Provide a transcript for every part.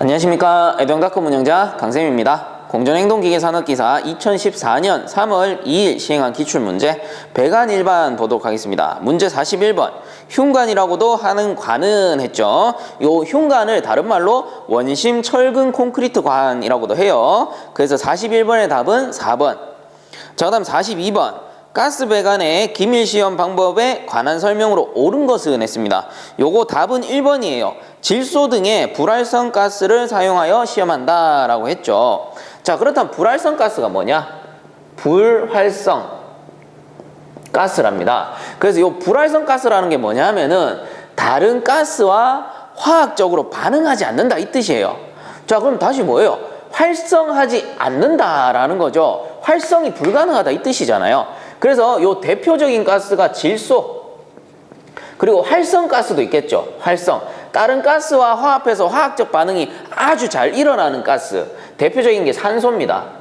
안녕하십니까 애동닷컴 운영자 강쌤입니다. 공전행동기계 산업기사 2014년 3월 2일 시행한 기출문제 배관 일반 보도록 하겠습니다. 문제 41번 흉관이라고도 하는 관은 했죠. 요 흉관을 다른 말로 원심 철근 콘크리트 관이라고도 해요. 그래서 41번의 답은 4번. 자 그다음 42번 가스 배관의 기밀 시험 방법에 관한 설명으로 옳은 것은 했습니다. 요거 답은 1번이에요. 질소 등의 불활성 가스를 사용하여 시험한다라고 했죠. 자, 그렇다면 불활성 가스가 뭐냐? 불활성 가스랍니다. 그래서 이 불활성 가스라는 게 뭐냐면은 다른 가스와 화학적으로 반응하지 않는다 이 뜻이에요. 자, 그럼 다시 뭐예요? 활성하지 않는다라는 거죠. 활성이 불가능하다 이 뜻이잖아요. 그래서 요 대표적인 가스가 질소 그리고 활성 가스도 있겠죠. 활성. 다른 가스와 화합해서 화학적 반응이 아주 잘 일어나는 가스. 대표적인 게 산소입니다.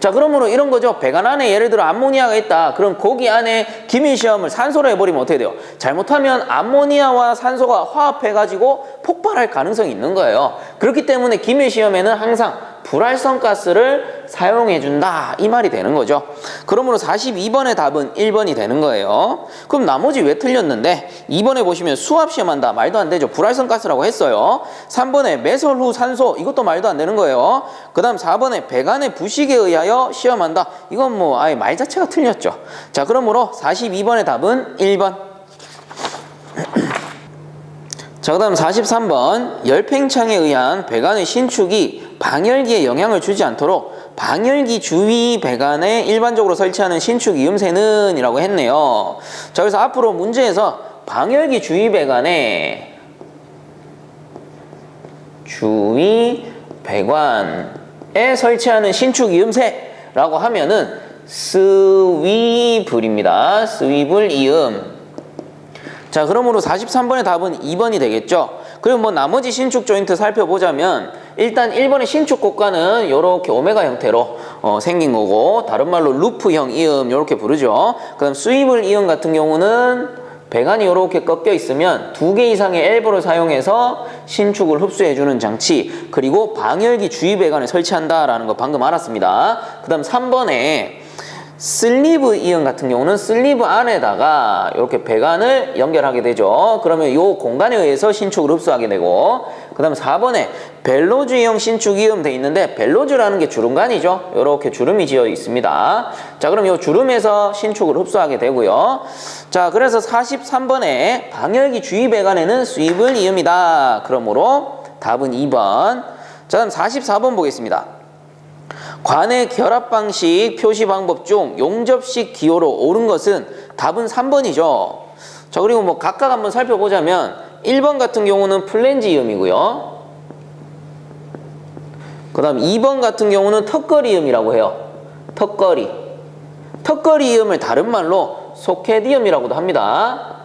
자, 그러므로 이런 거죠. 배관 안에 예를 들어 암모니아가 있다. 그럼 거기 안에 기밀 시험을 산소로 해버리면 어떻게 돼요? 잘못하면 암모니아와 산소가 화합해가지고 폭발할 가능성이 있는 거예요. 그렇기 때문에 기밀 시험에는 항상 불활성 가스를 사용해 준다. 이 말이 되는 거죠. 그러므로 42번의 답은 1번이 되는 거예요. 그럼 나머지 왜 틀렸는데? 2번에 보시면 수압 시험한다. 말도 안 되죠. 불활성 가스라고 했어요. 3번에 매설 후 산소 이것도 말도 안 되는 거예요. 그 다음 4번에 배관의 부식에 의하여 시험한다. 이건 뭐 아예 말 자체가 틀렸죠. 자 그러므로 42번의 답은 1번. 자, 그 다음 43번. 열팽창에 의한 배관의 신축이 방열기에 영향을 주지 않도록 방열기 주위 배관에 일반적으로 설치하는 신축 이음새는 이라고 했네요. 자, 그래서 앞으로 문제에서 방열기 주위 배관에 주위 배관에 설치하는 신축 이음새라고 하면은 스위블입니다. 스위블 이음. 자 그러므로 43번의 답은 2번이 되겠죠 그리고 뭐 나머지 신축 조인트 살펴보자면 일단 1번의 신축 곡관은 이렇게 오메가 형태로 어, 생긴 거고 다른 말로 루프형 이음 이렇게 부르죠 그 다음 스위블 이음 같은 경우는 배관이 이렇게 꺾여 있으면 두 개 이상의 엘보를 사용해서 신축을 흡수해주는 장치 그리고 방열기 주위 배관을 설치한다라는 거 방금 알았습니다 그 다음 3번에 슬리브 이형 같은 경우는 슬리브 안에다가 이렇게 배관을 연결하게 되죠. 그러면 이 공간에 의해서 신축을 흡수하게 되고 그 다음 4번에 벨로즈형 신축 이음 돼 있는데 벨로즈라는 게 주름관이죠. 이렇게 주름이 지어 있습니다. 자 그럼 이 주름에서 신축을 흡수하게 되고요. 자 그래서 43번에 방열기 주위 배관에는 수입을 이음이다. 그러므로 답은 2번. 자 다음 44번 보겠습니다. 관의 결합 방식 표시 방법 중 용접식 기호로 옳은 것은 답은 3번이죠. 자, 그리고 뭐 각각 한번 살펴보자면 1번 같은 경우는 플랜지 이음이고요. 그 다음 2번 같은 경우는 턱걸이 이음이라고 해요. 턱걸이. 턱걸이 이음을 다른 말로 소케디움이라고도 합니다.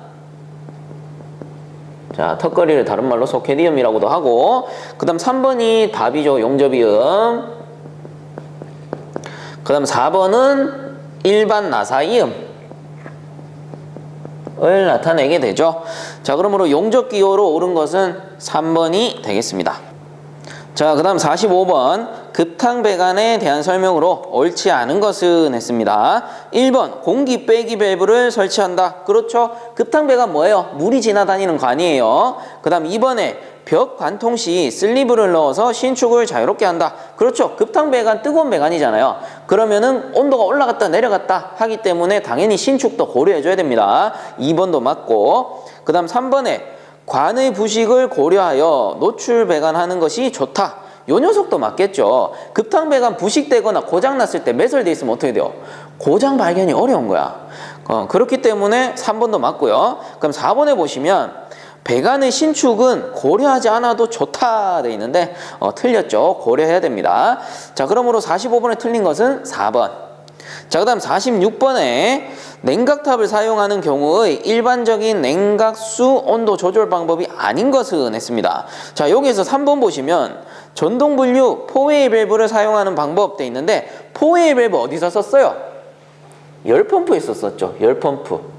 자, 턱걸이를 다른 말로 소케디움이라고도 하고 그 다음 3번이 답이죠. 용접이음. 그 다음 4번은 일반 나사이음을 나타내게 되죠. 자, 그러므로 용접 기호로 옳은 것은 3번이 되겠습니다. 자, 그 다음 45번 급탕 배관에 대한 설명으로 옳지 않은 것은 했습니다. 1번 공기 빼기 밸브를 설치한다. 그렇죠. 급탕 배관 뭐예요? 물이 지나다니는 관이에요. 그 다음 2번에 벽 관통 시 슬리브를 넣어서 신축을 자유롭게 한다. 그렇죠. 급탕 배관 뜨거운 배관이잖아요. 그러면은 온도가 올라갔다 내려갔다 하기 때문에 당연히 신축도 고려해 줘야 됩니다. 2번도 맞고 그 다음 3번에 관의 부식을 고려하여 노출 배관하는 것이 좋다. 요 녀석도 맞겠죠. 급탕 배관 부식되거나 고장 났을 때 매설돼 있으면 어떻게 돼요? 고장 발견이 어려운 거야. 어, 그렇기 때문에 3번도 맞고요. 그럼 4번에 보시면 배관의 신축은 고려하지 않아도 좋다 돼 있는데 어, 틀렸죠. 고려해야 됩니다. 자, 그러므로 45번에 틀린 것은 4번. 자, 그 다음 46번에 냉각탑을 사용하는 경우의 일반적인 냉각수 온도 조절 방법이 아닌 것은 했습니다. 자, 여기에서 3번 보시면 전동 분류 포웨이 밸브를 사용하는 방법 돼 있는데 포웨이 밸브 어디서 썼어요? 열 펌프에 썼었죠. 열 펌프.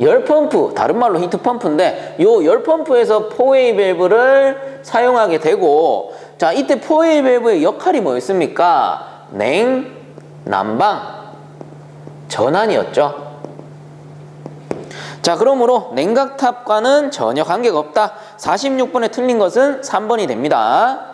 열펌프, 다른 말로 히트펌프인데 요 열펌프에서 포웨이 밸브를 사용하게 되고 자 이때 포웨이 밸브의 역할이 뭐였습니까? 냉, 난방, 전환이었죠. 자 그러므로 냉각탑과는 전혀 관계가 없다. 46번에 틀린 것은 3번이 됩니다.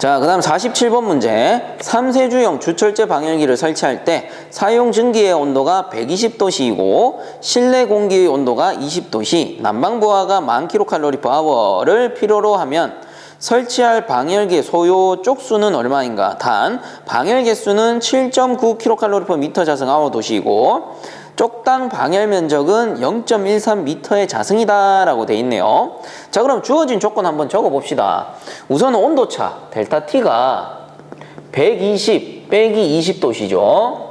자, 그 다음 47번 문제. 3세주형 주철제 방열기를 설치할 때 사용 증기의 온도가 120도씨이고 실내 공기의 온도가 20도씨, 난방 부하가 1000kcal/h를 필요로 하면 설치할 방열기의 소요 쪽수는 얼마인가? 단, 방열 개수는 7.9kcal/m 자승 아워 도시이고 쪽당 방열 면적은 0.13m의 자승이다 라고 돼 있네요. 자 그럼 주어진 조건 한번 적어 봅시다. 우선 온도차 델타 T가 120 빼기 20도시죠.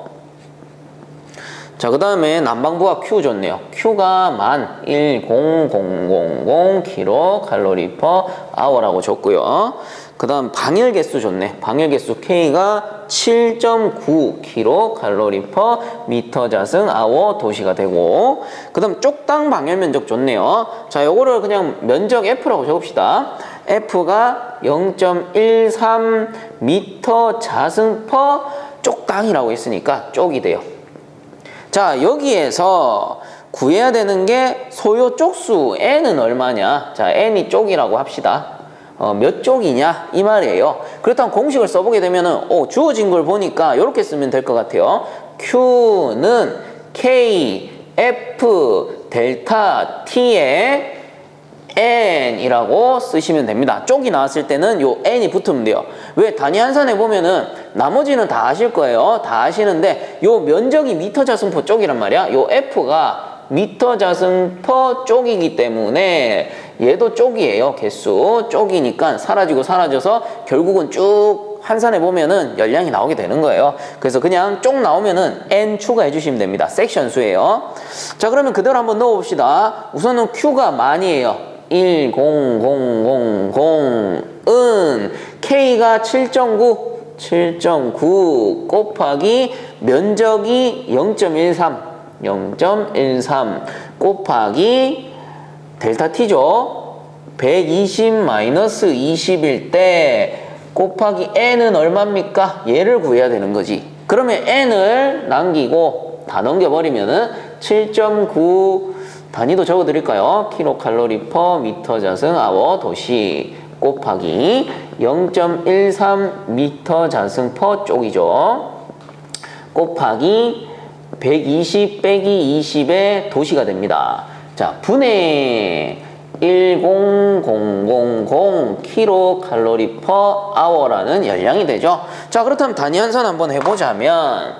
자, 그 다음에 난방부가 Q 줬네요. Q가 만 10000 kcal per hour라고 줬고요. 그 다음 방열 개수 줬네. 방열 개수 K가 7.9 kcal per 미터 자승 hour 도시가 되고 그 다음 쪽당 방열 면적 줬네요. 자, 요거를 그냥 면적 F라고 적읍시다. F가 0.13 미터 자승 per 쪽당이라고 했으니까 쪽이 돼요. 자 여기에서 구해야 되는 게 소요 쪽수 n은 얼마냐 자 n이 쪽이라고 합시다 어, 몇 쪽이냐 이 말이에요 그렇다면 공식을 써보게 되면은 어, 주어진 걸 보니까 이렇게 쓰면 될 것 같아요 q는 k f 델타 t의 n이라고 쓰시면 됩니다. 쪽이 나왔을 때는 요 n이 붙으면 돼요. 왜 단위 한산해 보면은 나머지는 다 아실 거예요. 다 아시는데 요 면적이 미터 자승포 쪽이란 말이야. 요 f가 미터 자승 퍼 쪽이기 때문에 얘도 쪽이에요. 개수 쪽이니까 사라지고 사라져서 결국은 쭉 한산해 보면은 열량이 나오게 되는 거예요. 그래서 그냥 쪽 나오면은 n 추가해 주시면 됩니다. 섹션 수예요. 자 그러면 그대로 한번 넣어 봅시다. 우선은 q가 만이에요. 10000은 K가 7.9 7.9 곱하기 면적이 0.13 0.13 곱하기 델타 T죠 120 마이너스 20일 때 곱하기 N은 얼마입니까? 얘를 구해야 되는 거지 그러면 N을 남기고 다 넘겨버리면은 7.9 단위도 적어드릴까요? 킬로칼로리 퍼 미터 자승 아워 도시 곱하기 0.13 미터 자승 퍼 쪽이죠. 곱하기 120 빼기 20의 도시가 됩니다. 자, 분의 10000 킬로칼로리 퍼 아워라는 열량이 되죠. 자, 그렇다면 단위 한산 한번 해보자면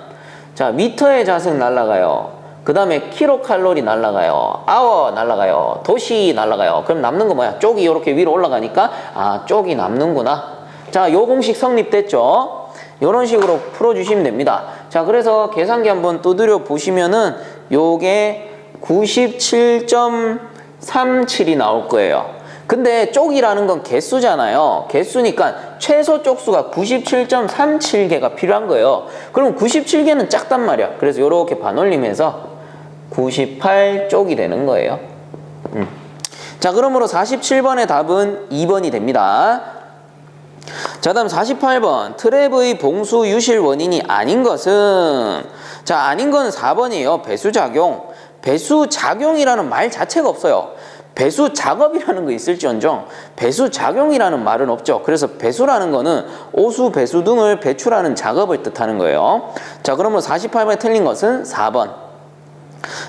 자, 미터의 자승 날라가요. 그 다음에 킬로칼로리 날라가요. 아워 날라가요. 도시 날라가요. 그럼 남는 거 뭐야? 쪽이 이렇게 위로 올라가니까 아 쪽이 남는구나. 자, 요 공식 성립됐죠? 이런 식으로 풀어주시면 됩니다. 자, 그래서 계산기 한번 두드려 보시면은 요게 97.37이 나올 거예요. 근데 쪽이라는 건 개수잖아요. 개수니까 최소 쪽수가 97.37개가 필요한 거예요. 그럼 97개는 작단 말이야. 그래서 이렇게 반올림해서 98쪽이 되는 거예요. 음. 자, 그러므로 47번의 답은 2번이 됩니다. 자, 다음 48번. 트랩의 봉수 유실 원인이 아닌 것은 자, 아닌 건 4번이에요. 배수작용. 배수작용이라는 말 자체가 없어요. 배수 작업이라는 거 있을지언정 배수 작용이라는 말은 없죠. 그래서 배수라는 거는 오수, 배수 등을 배출하는 작업을 뜻하는 거예요. 자, 그러면 48번에 틀린 것은 4번.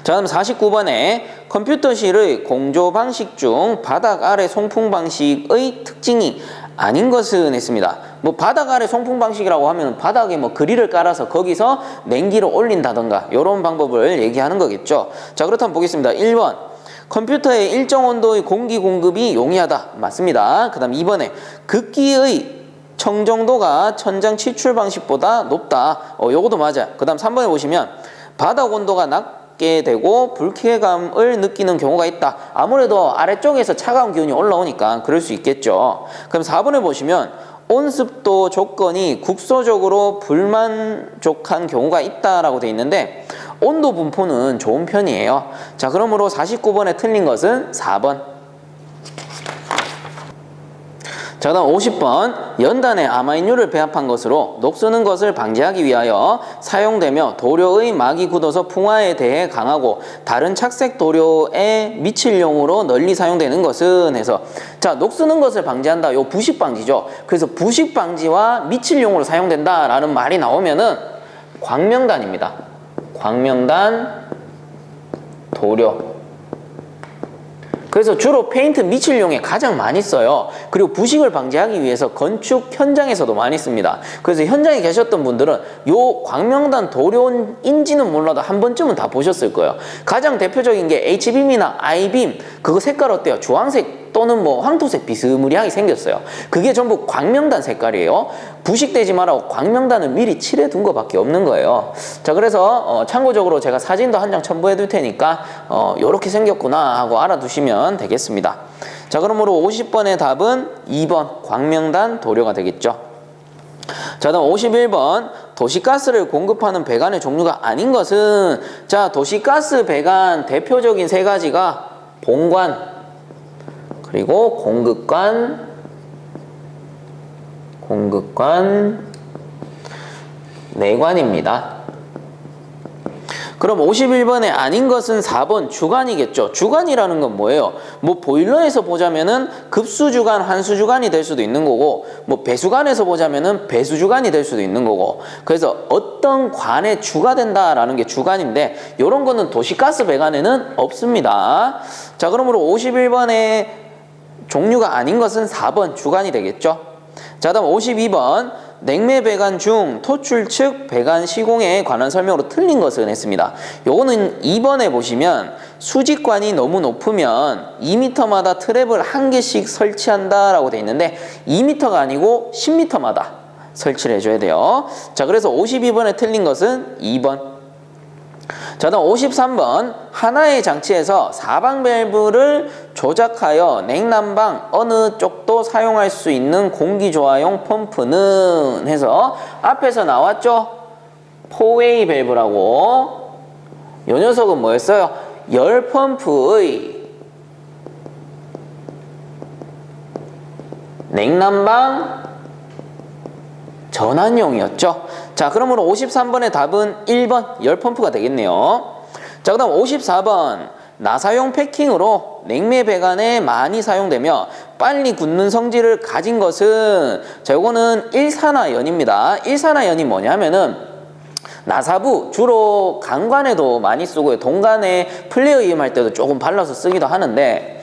자, 그럼 49번에 컴퓨터실의 공조 방식 중 바닥 아래 송풍 방식의 특징이 아닌 것은 했습니다. 뭐 바닥 아래 송풍 방식이라고 하면 바닥에 뭐 그릴을 깔아서 거기서 냉기를 올린다던가 이런 방법을 얘기하는 거겠죠. 자, 그렇다면 보겠습니다. 1번. 컴퓨터의 일정 온도의 공기 공급이 용이하다. 맞습니다. 그 다음 2번에 극기의 청정도가 천장 치출 방식보다 높다. 어, 요것도 맞아. 그 다음 3번에 보시면 바닥 온도가 낮 게 되고 불쾌감을 느끼는 경우가 있다. 아무래도 아래쪽에서 차가운 기운이 올라오니까 그럴 수 있겠죠. 그럼 4번에 보시면 온습도 조건이 국소적으로 불만족한 경우가 있다라고 돼 있는데 온도 분포는 좋은 편이에요. 자, 그러므로 49번에 틀린 것은 4번. 자, 다음 50번. 연단에 아마인유를 배합한 것으로 녹쓰는 것을 방지하기 위하여 사용되며 도료의 막이 굳어서 풍화에 대해 강하고 다른 착색 도료에 미칠 용으로 널리 사용되는 것은 해서 자, 녹쓰는 것을 방지한다. 요 부식 방지죠. 그래서 부식 방지와 미칠 용으로 사용된다 라는 말이 나오면은 광명단입니다. 광명단 도료. 그래서 주로 페인트 미칠용에 가장 많이 써요. 그리고 부식을 방지하기 위해서 건축 현장에서도 많이 씁니다. 그래서 현장에 계셨던 분들은 요 광명단 도료인지는 몰라도 한 번쯤은 다 보셨을 거예요. 가장 대표적인 게 H빔이나 I빔 그거 색깔 어때요? 주황색 또는 뭐 황토색 비스무리하게 생겼어요. 그게 전부 광명단 색깔이에요. 부식되지 말라고 광명단을 미리 칠해 둔 것밖에 없는 거예요. 자, 그래서 어, 참고적으로 제가 사진도 한 장 첨부해 둘 테니까 어, 요렇게 생겼구나 하고 알아두시면 되겠습니다. 자, 그러므로 50번의 답은 2번 광명단 도료가 되겠죠. 자, 다음 51번. 도시가스를 공급하는 배관의 종류가 아닌 것은 자, 도시가스 배관 대표적인 세 가지가 본관, 그리고 공급관, 공급관, 내관입니다. 그럼 51번에 아닌 것은 4번 주간이겠죠. 주간이라는 건 뭐예요? 뭐 보일러에서 보자면은 급수 주간, 환수주간이 될 수도 있는 거고 뭐 배수관에서 보자면은 배수 주간이 될 수도 있는 거고 그래서 어떤 관에 주가 된다라는 게 주간인데 이런 거는 도시가스 배관에는 없습니다. 자, 그러므로 51번에 종류가 아닌 것은 4번 주간이 되겠죠. 자, 다음 52번 냉매 배관 중 토출 측 배관 시공에 관한 설명으로 틀린 것은 했습니다. 요거는 2번에 보시면 수직관이 너무 높으면 2m마다 트랩을 한 개씩 설치한다라고 돼 있는데 2m가 아니고 10m마다 설치를 해줘야 돼요. 자, 그래서 52번에 틀린 것은 2번. 자, 다음 53번. 하나의 장치에서 사방 밸브를 조작하여 냉난방 어느 쪽도 사용할 수 있는 공기조화용 펌프는 해서 앞에서 나왔죠? 포웨이 밸브라고. 이 녀석은 뭐였어요? 열 펌프의 냉난방 전환용이었죠. 자, 그러므로 53번의 답은 1번 열펌프가 되겠네요. 자, 그 다음 54번 나사용 패킹으로 냉매 배관에 많이 사용되며 빨리 굳는 성질을 가진 것은 자, 요거는 일산화연입니다. 일산화연이 뭐냐면은 나사부 주로 강관에도 많이 쓰고요. 동간에 플레이어 할 때도 조금 발라서 쓰기도 하는데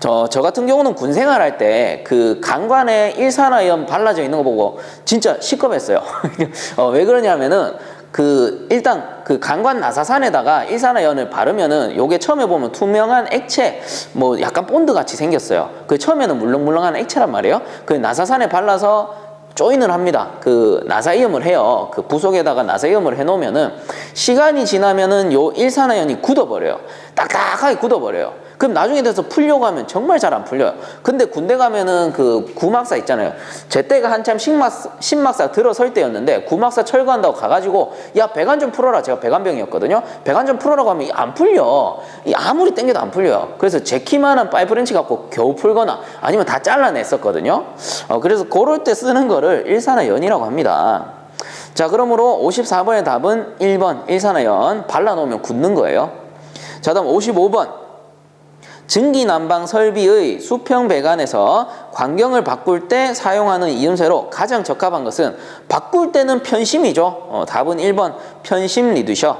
저, 저 같은 경우는 군 생활할 때 그 강관에 일산화염 발라져 있는 거 보고 진짜 시겁했어요. 어, 왜 그러냐면은 그 일단 그 강관 나사산에다가 일산화연을 바르면은 요게 처음에 보면 투명한 액체 뭐 약간 본드 같이 생겼어요. 그 처음에는 물렁물렁한 액체란 말이에요. 그 나사산에 발라서 조인을 합니다. 그 나사이염을 해요. 그 부속에다가 나사이염을 해놓으면은 시간이 지나면은 요 일산화연이 굳어버려요. 딱딱하게 굳어버려요. 그럼 나중에 돼서 풀려고 하면 정말 잘 안 풀려요. 근데 군대 가면은 그 구막사 있잖아요. 제 때가 한참 신막사, 신막사 들어설 때였는데 구막사 철거한다고 가가지고 야 배관 좀 풀어라. 제가 배관병이었거든요. 배관 좀 풀어라고 하면 안 풀려. 이 아무리 땡겨도 안 풀려요. 그래서 제 키만한 파이프렌치 갖고 겨우 풀거나 아니면 다 잘라냈었거든요. 어, 그래서 그럴 때 쓰는 거를 일산화연이라고 합니다. 자, 그러므로 54번의 답은 1번 일산화연 발라놓으면 굳는 거예요. 자, 다음 55번. 증기난방 설비의 수평 배관에서 광경을 바꿀 때 사용하는 이음새로 가장 적합한 것은 바꿀 때는 편심이죠. 어, 답은 1번 편심 리드셔.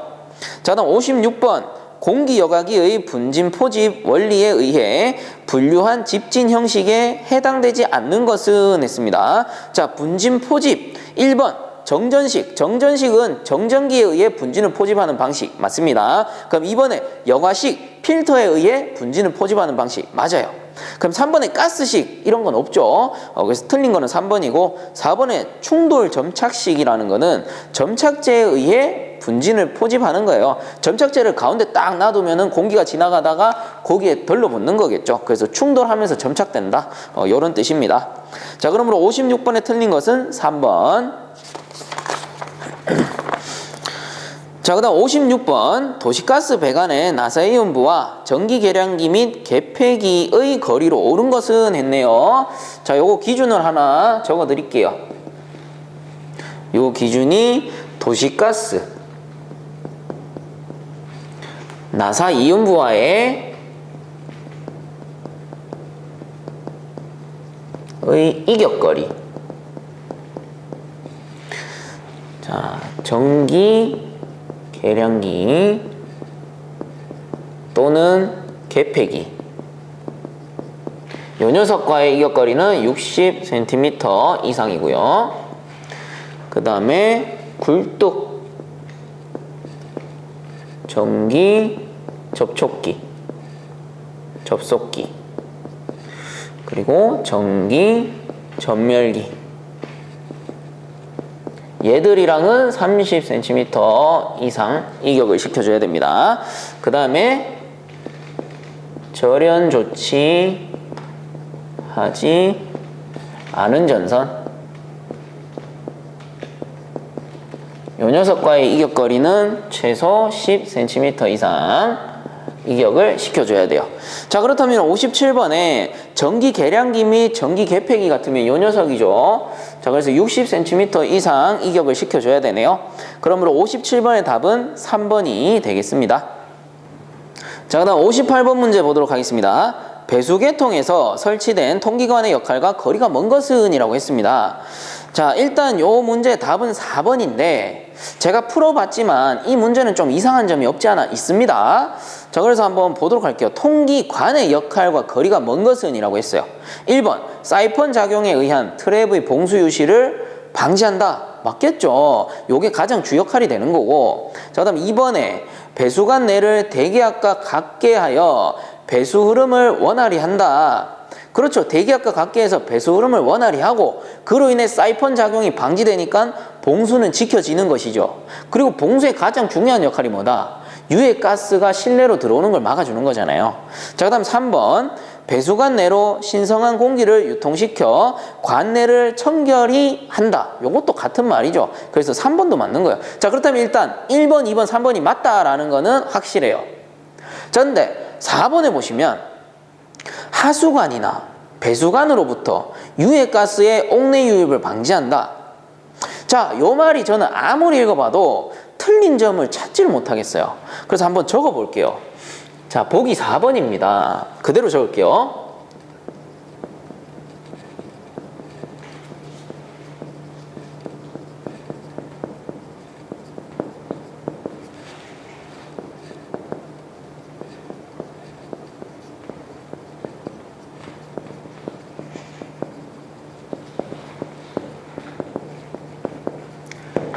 자, 다음 56번. 공기 여과기의 분진 포집 원리에 의해 분류한 집진 형식에 해당되지 않는 것은 했습니다. 자, 분진 포집 1번 정전식, 정전식은 정전기에 의해 분진을 포집하는 방식 맞습니다. 그럼 이번에 여과식, 필터에 의해 분진을 포집하는 방식 맞아요. 그럼 3번에 가스식 이런 건 없죠. 어, 그래서 틀린 거는 3번이고 4번에 충돌 점착식이라는 거는 점착제에 의해 분진을 포집하는 거예요. 점착제를 가운데 딱 놔두면은 공기가 지나가다가 거기에 덜러붙는 거겠죠. 그래서 충돌하면서 점착된다. 어, 이런 뜻입니다. 자, 그러므로 56번에 틀린 것은 3번. 자, 그 다음 56번. 도시가스 배관의 나사이온부와 전기 계량기 및 개폐기의 거리로 오른 것은 했네요. 자, 요거 기준을 하나 적어 드릴게요. 요 기준이 도시가스 나사 이온부와의 의 이격거리 자 전기 계량기 또는 개폐기. 요 녀석과의 이격거리는 60cm 이상이고요. 그 다음에 굴뚝 전기 접촉기 접속기. 그리고 전기 전멸기 얘들이랑은 30cm 이상 이격을 시켜줘야 됩니다. 그 다음에 절연 조치 하지 않은 전선 요 녀석과의 이격거리는 최소 10cm 이상 이격을 시켜줘야 돼요. 자 그렇다면 57번에 전기 계량기 및 전기 개폐기 같으면 요 녀석이죠. 자 그래서 60cm 이상 이격을 시켜줘야 되네요. 그러므로 57번의 답은 3번이 되겠습니다. 자 그다음 58번 문제 보도록 하겠습니다. 배수계통에서 설치된 통기관의 역할과 거리가 먼 것은 이라고 했습니다. 자 일단 요 문제 답은 4번인데 제가 풀어봤지만 이 문제는 좀 이상한 점이 없지 않아 있습니다. 자 그래서 한번 보도록 할게요. 통기관의 역할과 거리가 먼 것은 이라고 했어요. 1번 사이펀 작용에 의한 트랩의 봉수 유실을 방지한다. 맞겠죠. 요게 가장 주 역할이 되는 거고 자 그다음 2번에 배수관 내를 대기압과 같게 하여 배수 흐름을 원활히 한다. 그렇죠. 대기압과 같게 해서 배수 흐름을 원활히 하고 그로 인해 사이펀 작용이 방지되니까 봉수는 지켜지는 것이죠. 그리고 봉수의 가장 중요한 역할이 뭐다? 유해 가스가 실내로 들어오는 걸 막아주는 거잖아요. 자, 그 다음 3번. 배수관 내로 신성한 공기를 유통시켜 관내를 청결히 한다. 요것도 같은 말이죠. 그래서 3번도 맞는 거예요. 자, 그렇다면 일단 1번, 2번, 3번이 맞다라는 거는 확실해요. 자, 근데 4번에 보시면 하수관이나 배수관으로부터 유해가스의 옥내 유입을 방지한다. 자, 요 말이 저는 아무리 읽어봐도 틀린 점을 찾지를 못하겠어요. 그래서 한번 적어볼게요. 자, 보기 4번입니다. 그대로 적을게요.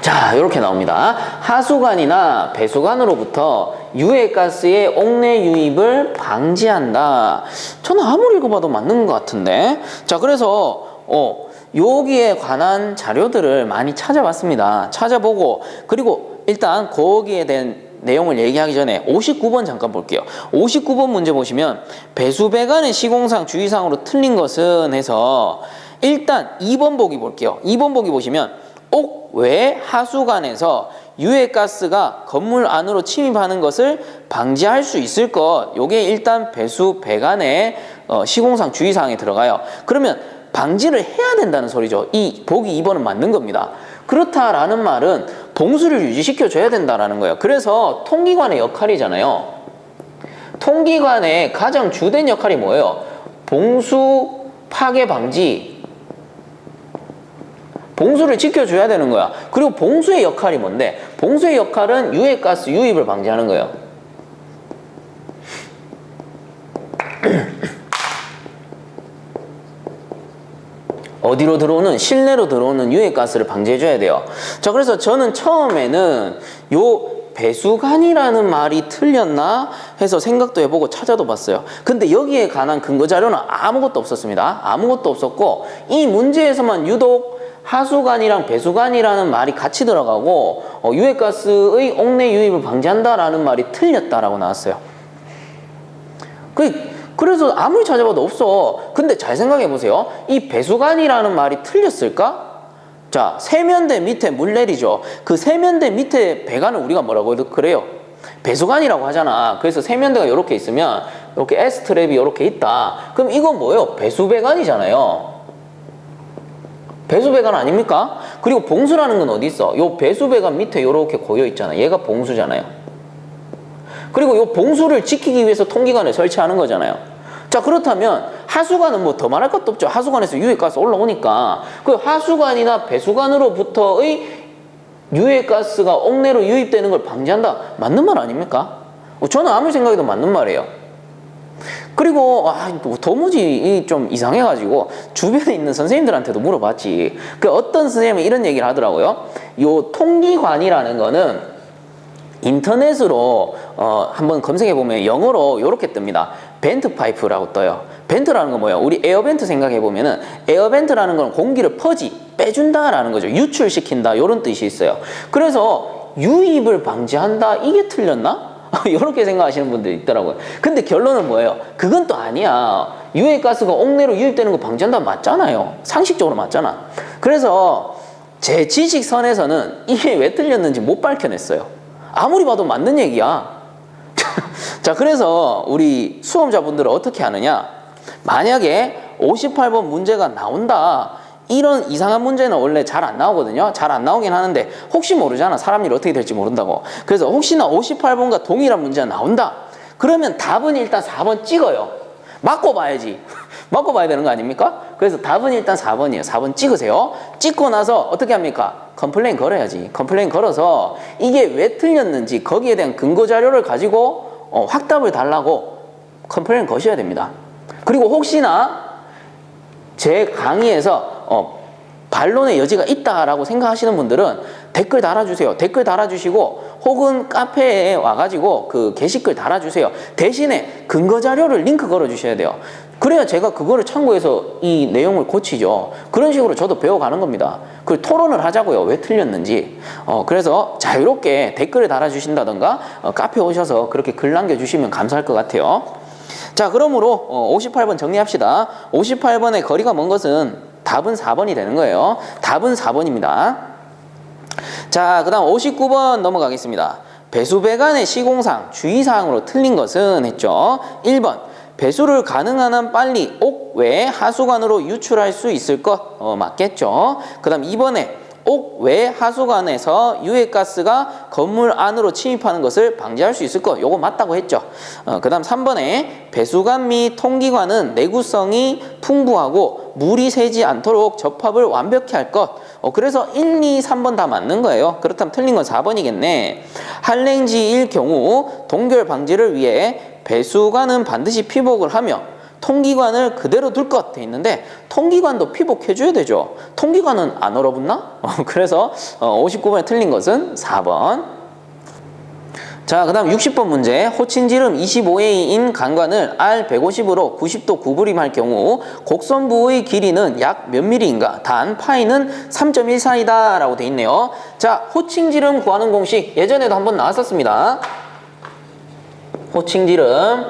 자, 이렇게 나옵니다. 하수관이나 배수관으로부터 유해가스의 옥내 유입을 방지한다. 저는 아무리 읽어봐도 맞는 것 같은데. 자, 그래서, 어, 여기에 관한 자료들을 많이 찾아봤습니다. 찾아보고, 그리고 일단 거기에 대한 내용을 얘기하기 전에 59번 잠깐 볼게요. 59번 문제 보시면 배수배관의 시공상 주의사항으로 틀린 것은 해서 일단 2번 보기 볼게요. 2번 보기 보시면 옥외 하수관에서 유해가스가 건물 안으로 침입하는 것을 방지할 수 있을 것. 요게 일단 배수 배관의 어, 시공상 주의사항에 들어가요. 그러면 방지를 해야 된다는 소리죠. 이 보기 2번은 맞는 겁니다. 그렇다라는 말은 봉수를 유지시켜 줘야 된다라는 거예요. 그래서 통기관의 역할이잖아요. 통기관의 가장 주된 역할이 뭐예요? 봉수 파괴 방지, 봉수를 지켜줘야 되는 거야. 그리고 봉수의 역할이 뭔데? 봉수의 역할은 유해가스 유입을 방지하는 거예요. 어디로 들어오는 실내로 들어오는 유해가스를 방지해줘야 돼요. 자, 그래서 저는 처음에는 요 배수관이라는 말이 틀렸나 해서 생각도 해보고 찾아도 봤어요. 근데 여기에 관한 근거 자료는 아무것도 없었습니다. 아무것도 없었고 이 문제에서만 유독 하수관이랑 배수관이라는 말이 같이 들어가고 어, 유해가스의 옥내 유입을 방지한다라는 말이 틀렸다라고 나왔어요. 그 그래서 아무리 찾아봐도 없어. 근데 잘 생각해 보세요. 이 배수관이라는 말이 틀렸을까? 자, 세면대 밑에 물 내리죠. 그 세면대 밑에 배관을 우리가 뭐라고 그래요? 배수관이라고 하잖아. 그래서 세면대가 이렇게 있으면 이렇게 S 트랩이 이렇게 있다. 그럼 이건 뭐예요? 배수배관이잖아요. 배수배관 아닙니까? 그리고 봉수라는 건 어디 있어? 요 배수배관 밑에 이렇게 고여 있잖아. 얘가 봉수잖아요. 그리고 요 봉수를 지키기 위해서 통기관을 설치하는 거잖아요. 자 그렇다면 하수관은 뭐 더 말할 것도 없죠. 하수관에서 유해가스 올라오니까 그 하수관이나 배수관으로부터의 유해가스가 옥내로 유입되는 걸 방지한다. 맞는 말 아닙니까? 어, 저는 아무리 생각해도 맞는 말이에요. 그리고 아, 뭐 도무지 좀 이상해가지고 주변에 있는 선생님들한테도 물어봤지. 그 어떤 선생님이 이런 얘기를 하더라고요. 요 통기관이라는 거는 인터넷으로 어, 한번 검색해 보면 영어로 이렇게 뜹니다. 벤트 파이프라고 떠요. 벤트라는 건 뭐예요? 우리 에어벤트 생각해 보면은 에어벤트라는 건 공기를 퍼지 빼준다라는 거죠. 유출시킨다 이런 뜻이 있어요. 그래서 유입을 방지한다 이게 틀렸나? 이렇게 생각하시는 분들이 있더라고요. 근데 결론은 뭐예요? 그건 또 아니야. 유해가스가 옥내로 유입되는 거 방지한다 맞잖아요. 상식적으로 맞잖아. 그래서 제 지식선에서는 이게 왜 틀렸는지 못 밝혀냈어요. 아무리 봐도 맞는 얘기야. 자, 그래서 우리 수험자분들은 어떻게 하느냐? 만약에 58번 문제가 나온다. 이런 이상한 문제는 원래 잘 안 나오거든요. 잘 안 나오긴 하는데 혹시 모르잖아. 사람 일 어떻게 될지 모른다고. 그래서 혹시나 58번과 동일한 문제가 나온다. 그러면 답은 일단 4번 찍어요. 맞고 봐야지. 맞고 봐야 되는 거 아닙니까? 그래서 답은 일단 4번이에요. 4번 찍으세요. 찍고 나서 어떻게 합니까? 컴플레인 걸어야지. 컴플레인 걸어서 이게 왜 틀렸는지 거기에 대한 근거 자료를 가지고 어, 확답을 달라고 컴플레인 거셔야 됩니다. 그리고 혹시나 제 강의에서 어, 반론의 여지가 있다라고 생각하시는 분들은 댓글 달아주세요. 댓글 달아주시고 혹은 카페에 와가지고 그 게시글 달아주세요. 대신에 근거 자료를 링크 걸어주셔야 돼요. 그래야 제가 그거를 참고해서 이 내용을 고치죠. 그런 식으로 저도 배워가는 겁니다. 그 토론을 하자고요. 왜 틀렸는지. 어, 그래서 자유롭게 댓글을 달아주신다던가 어, 카페 오셔서 그렇게 글 남겨주시면 감사할 것 같아요. 자, 그러므로 어, 58번 정리합시다. 58번의 거리가 먼 것은 답은 4번이 되는 거예요. 답은 4번입니다. 자, 그 다음 59번 넘어가겠습니다. 배수배관의 시공상 주의사항으로 틀린 것은 했죠. 1번 배수를 가능한 한 빨리 옥외 하수관으로 유출할 수 있을 것 어, 맞겠죠. 그 다음 2번에 옥외 하수관에서 유해가스가 건물 안으로 침입하는 것을 방지할 수 있을 것 요거 맞다고 했죠. 어, 그 다음 3번에 배수관 및 통기관은 내구성이 풍부하고 물이 새지 않도록 접합을 완벽히 할 것. 어, 그래서 1, 2, 3번 다 맞는 거예요. 그렇다면 틀린 건 4번이겠네. 한랭지일 경우 동결 방지를 위해 배수관은 반드시 피복을 하며 통기관을 그대로 둘 것 돼 있는데 통기관도 피복해줘야 되죠. 통기관은 안 얼어붙나? 어, 그래서 59번에 틀린 것은 4번. 자, 그 다음 60번 문제. 호친지름 25A인 간관을 R150으로 90도 구부림할 경우 곡선부의 길이는 약 몇 미리인가? 단 파이는 3.14이다 라고 돼 있네요. 자, 호칭지름 구하는 공식 예전에도 한번 나왔었습니다. 호칭지름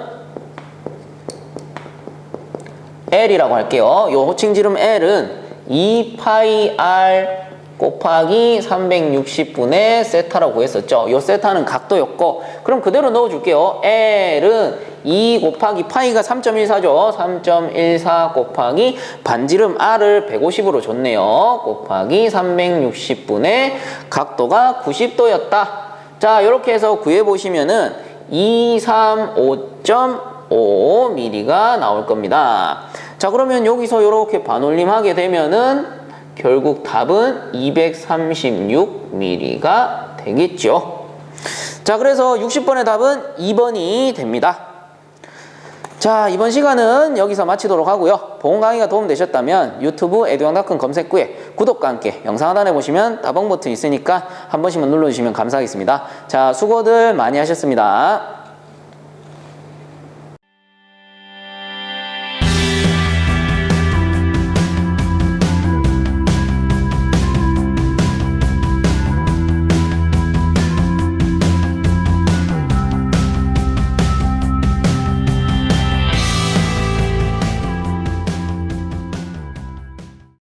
L이라고 할게요. 요 호칭지름 L은 2파이 R 곱하기 360분의 세타라고 구했었죠. 요 세타는 각도였고 그럼 그대로 넣어줄게요. L은 2 곱하기 파이가 3.14죠. 3.14 곱하기 반지름 R을 150으로 줬네요. 곱하기 360분의 각도가 90도였다. 자 이렇게 해서 구해보시면은 235.5mm가 나올 겁니다. 자 그러면 여기서 이렇게 반올림하게 되면은 결국 답은 236mm가 되겠죠. 자 그래서 60번의 답은 2번이 됩니다. 자 이번 시간은 여기서 마치도록 하고요. 보험 강의가 도움되셨다면 유튜브 에듀앙닷컴 검색구에 구독과 함께 영상 하단에 보시면 따봉 버튼 있으니까 한 번씩만 눌러주시면 감사하겠습니다. 자 수고들 많이 하셨습니다.